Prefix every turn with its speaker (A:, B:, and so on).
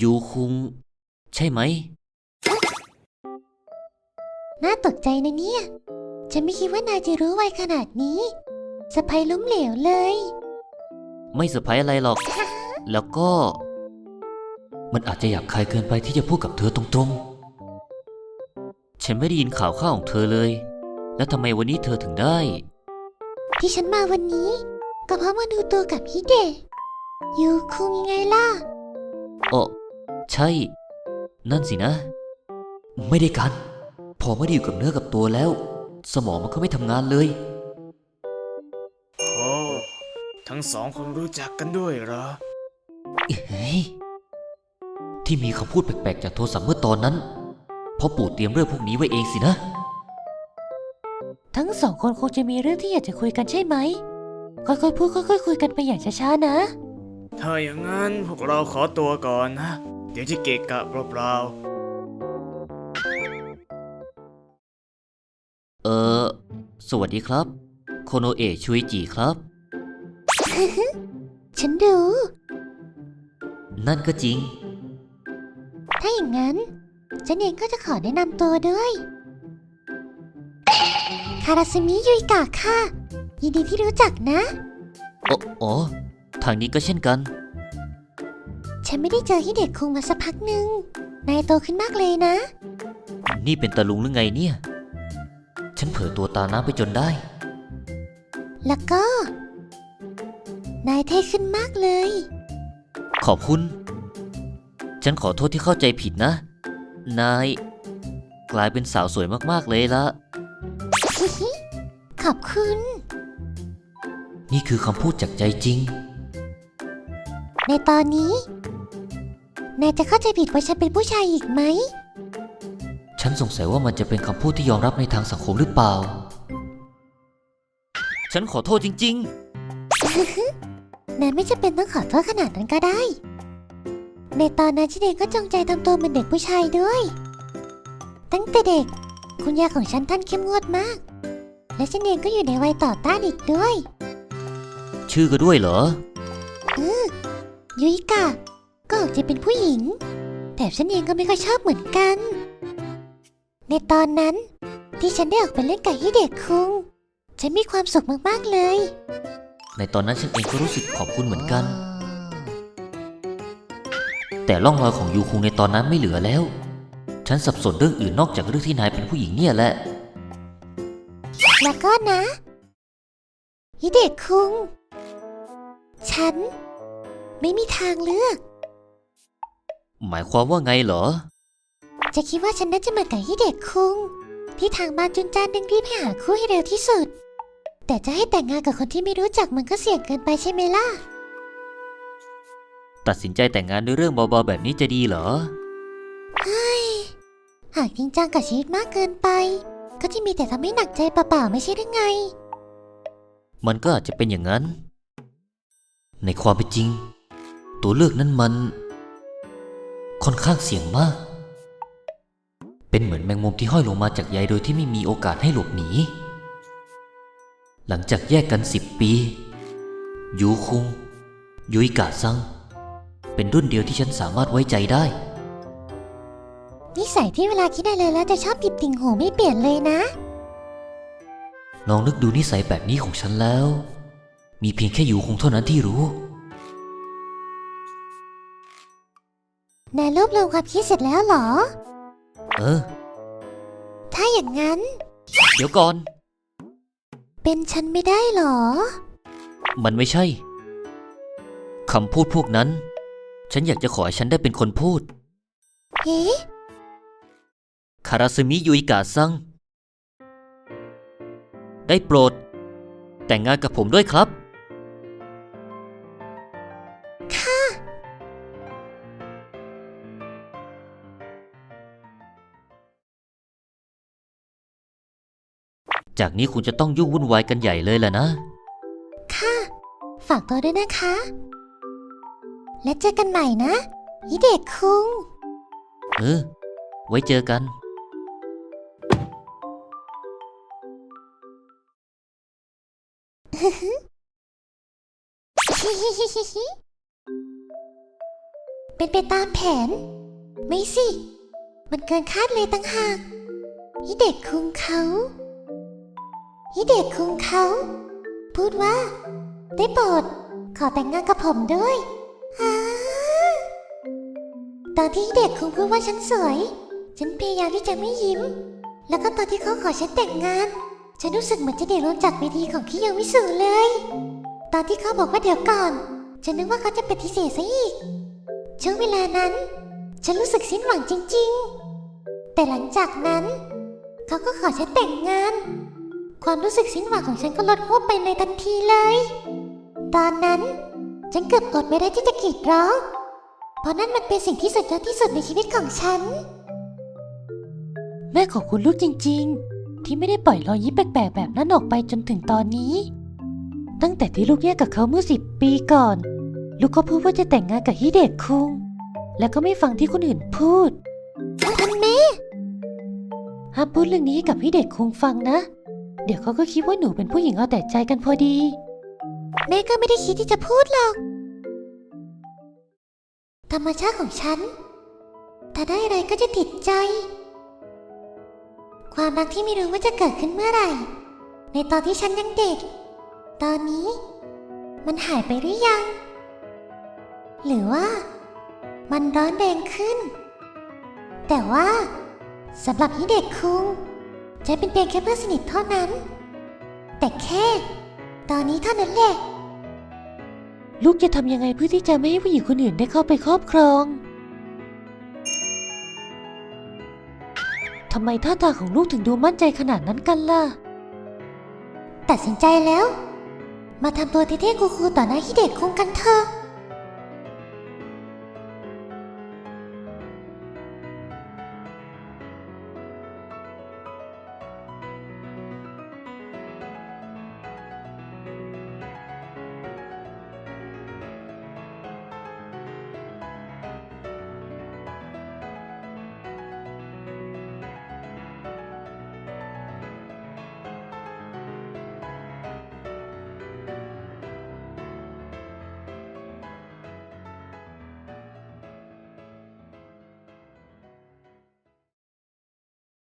A: ยูคุง ใช่ไหม
B: น่าตกใจนะเนี่ย ฉันไม่คิดว่านายจะรู้ไวขนาดนี้สะพายล้มเหลวเลย
A: ไม่เซอร์ไพรส์อะไรหรอก แล้วก็ มันอาจจะหยาบคายเกินไปที่จะพูดกับเธอตรงๆ ฉันไม่ได้ยินข่าวข้าวของเธอเลย แล้วทำไมวันนี้เธอถึงได้
B: ที่ฉันมาวันนี้ ก็เพราะมาดูตัวกับฮิเดะยูคุงยังไงล่ะ
A: โอ้ ใช่ นั่นสินะ ไม่ได้กัน พอไม่ได้อยู่กับเนื้อกับตัวแล้ว สมองมันก็ไม่ทำงานเลย
C: โอ้ทั้งสองคนรู้จักกันด้วยเหรอ
A: เฮ้ยที่มีคำพูดแปลกๆจากโทรศัพท์เมื่อตอนนั้นเพราะปู่เตรียมเรื่องพวกนี้ไว้เองสินะ
B: ทั้งสองคนคงจะมีเรื่องที่อยากจะคุยกันใช่ไหม ค่อยๆพูดค่อยๆคุยกันไปอย่างช้าๆนะ
C: ถ้าอย่างนั้นพวกเราขอตัวก่อนนะ เดี๋ยวจะเกะกะเปล่า
A: เออ สวัสดีครับ โคโนเอะชุยจิครับ
B: ฉันดู
A: นั่นก็จริง
B: ถ้าอย่างนั้น ฉันเองก็จะขอแนะนำตัวด้วย คาราซิมิยุยกะค่ะ ยินดีที่รู้จักนะ
A: โอ้อ๋อทางนี้ก็เช่นกัน
B: ฉันไม่ได้เจอฮิเดะคุงมาสักพักหนึ่งนายโตขึ้นมากเลยนะ
A: นี่เป็นตะลุงหรือไงเนี่ย ฉันเผลอตัวตาน้ำไปจนได้
B: แล้วก็ นายเท่ขึ้นมากเลย
A: ขอบคุณ ฉันขอโทษที่เข้าใจผิดนะ นาย กลายเป็นสาวสวยมากๆเลยละ
B: ฮิฮิขอบคุณ
A: นี่คือคำพูดจากใจจริง
B: ในตอนนี้ นายจะเข้าใจผิดว่าฉันเป็นผู้ชายอีกไหม
A: ฉันสงสัยว่ามันจะเป็นคำพูดที่ยอมรับในทางสังคมหรือเปล่า ฉันขอโทษจริง
B: นายไม่จำเป็นต้องขอโทษขนาดนั้นก็ได้ ในตอนนั้นฉันเองก็จงใจทำตัวเป็นเด็กผู้ชายด้วย ตั้งแต่เด็ก คุณยายของฉันท่านเข้มงวดมาก และฉันเองก็อยู่ในวัยต่อต้านอีกด้วย
A: ๆ ชื่อก็ด้วยเหรอ
B: ยุยกะ ก็ออกจะเป็นผู้หญิง แต่ฉันเองก็ไม่ค่อยชอบเหมือนกัน ในตอนนั้น ที่ฉันได้ออกไปเล่นกับฮิเดะคุง ฉันมีความสุขมากๆเลย
A: ในตอนนั้นฉันเองก็รู้สึกขอบคุณเหมือนกัน แต่ร่องรอยของยูคุงในตอนนั้นไม่เหลือแล้ว ฉันสับสนเรื่องอื่นนอกจากเรื่องที่นายเป็นผู้หญิงเนี่ยแหละ
B: แล้วก็นะฮิเดะคุง ฉัน ไม่มีทางเลือก
A: หมายความว่าไงเหรอ
B: จะคิดว่าฉันน่าจะเหมือนกับฮิเดะคุง ที่ทางบ้านจุนจานดึงรีบให้หาคู่ให้เร็วที่สุด แต่จะให้แต่งงานกับคนที่ไม่รู้จักมันก็เสี่ยงเกินไปใช่ไหมล่ะ
A: ตัดสินใจแต่งงานด้วยเรื่องเบาๆแบบนี้จะดีเหรอ
B: หากจริงจังกับชีวิตมากเกินไป ก็จะมีแต่ทำให้หนักใจเปล่าๆไม่ใช่หรือไง
A: มันก็อาจจะเป็นอย่างนั้น ในความเป็นจริง ตัวเลือกนั้นมัน ค่อนข้างเสี่ยงมาก เป็นเหมือนแมงมุมที่ห้อยลงมาจากใยโดยที่ไม่มีโอกาสให้หลบหนี หลังจากแยกกันสิบปี ยูคุง ยุยกะซัง เป็นรุ่นเดียวที่ฉันสามารถไว้ใจได้
B: นิสัยที่เวลาคิดอะไรแล้วจะชอบปิดติ่งหูไม่เปลี่ยนเลยนะ
A: ลองนึกดูนิสัยแบบนี้ของฉันแล้ว มีเพียงแค่ยูคุงเท่านั้นที่รู้
B: นายรวบรวมความคิดเสร็จแล้วเหรอ
A: เออ
B: ถ้าอย่างนั้น
A: เดี๋ยวก่อน
B: เป็นฉันไม่ได้เหรอ
A: มันไม่ใช่คำพูดพวกนั้น ฉันอยากจะขอให้ฉันได้เป็นคนพูด
B: เอ๊ะ
A: คาราซึมิยุยกะซัง ได้โปรด แต่งงานกับผมด้วยครับ จากนี้คุณจะต้องยุ่งวุ่นวายกันใหญ่เลยแหละนะ
B: ค่ะ ฝากตัวด้วยนะคะ และเจอกันใหม่นะฮิเดะคุง
A: เออ ไว้เจอกัน
B: เป็นเป็นไปตามแผน ไม่สิ มันเกินคาดเลยตั้งหากฮิเดะคุงเขา ฮิเดะคุงเขา พูดว่า ได้โปรดขอแต่งงานกับผมด้วยอตอนที่ฮิเดะคุงพูดว่าฉันสวย ฉันพยายามที่จะไม่ยิ้ม แล้วก็ตอนที่เขาขอฉันแต่งงาน ฉันรู้สึกเหมือนจะเด็กลงจากเวทีของคิโยมิสุเลย ตอนที่เขาบอกว่าเดี๋ยวก่อน ฉันนึกว่าเขาจะปฏิเสธซะอีกช่วงเวลานั้น ฉันรู้สึกสิ้นหวังจริง ๆ แต่หลังจากนั้น เขาก็ขอฉันแต่งงาน ความรู้สึกสิ้นหวังของฉันก็ลดหวบไปในทันทีเลย ตอนนั้น ฉันเกือบอดไม่ได้ที่จะกรีดร้อง เพราะนั่นมันเป็นสิ่งที่สุดยอดที่สุดในชีวิตของฉัน
D: แม่ขอบคุณลูกจริง ๆ ที่ไม่ได้ปล่อยรอยยิ้มแปลกๆแบบนั้นออกไปจนถึงตอนนี้ ตั้งแต่ที่ลูกแยกกับเขาเมื่อสิบปีก่อน ลูกก็พูดว่าจะแต่งงานกับฮิเดะคุง แล้วก็ไม่ฟังที่คนอื่นพูด
B: คุณแม่
D: ห้ามพูดเรื่องนี้ให้กับฮิเดะคุงฟังนะ เดี๋ยวเขาก็คิดว่าหนูเป็นผู้หญิงเอาแต่ใจกันพอดี
B: แม่ก็ไม่ได้คิดที่จะพูดหรอก ธรรมชาติของฉัน ถ้าได้อะไรก็จะติดใจ ความรักที่ไม่รู้ว่าจะเกิดขึ้นเมื่อไหร่ ในตอนที่ฉันยังเด็ก ตอนนี้ มันหายไปหรือยัง หรือว่า มันร้อนแรงขึ้น แต่ว่าสำหรับฮิเดะคุง จะเป็นเพียงแค่เพื่อนสนิทเท่านั้น แต่แค่ ตอนนี้เท่านั้นแหละ
D: ลูกจะทำยังไงเพื่อที่จะไม่ให้ผู้หญิงคนอื่นได้เข้าไปครอบครองทำไมท่าทางของลูกถึงดูมั่นใจขนาดนั้นกันล่ะ
B: ตัดสินใจแล้ว มาทำตัวเท่ๆคูลๆต่อหน้าฮิเดะคุงกันเถอะ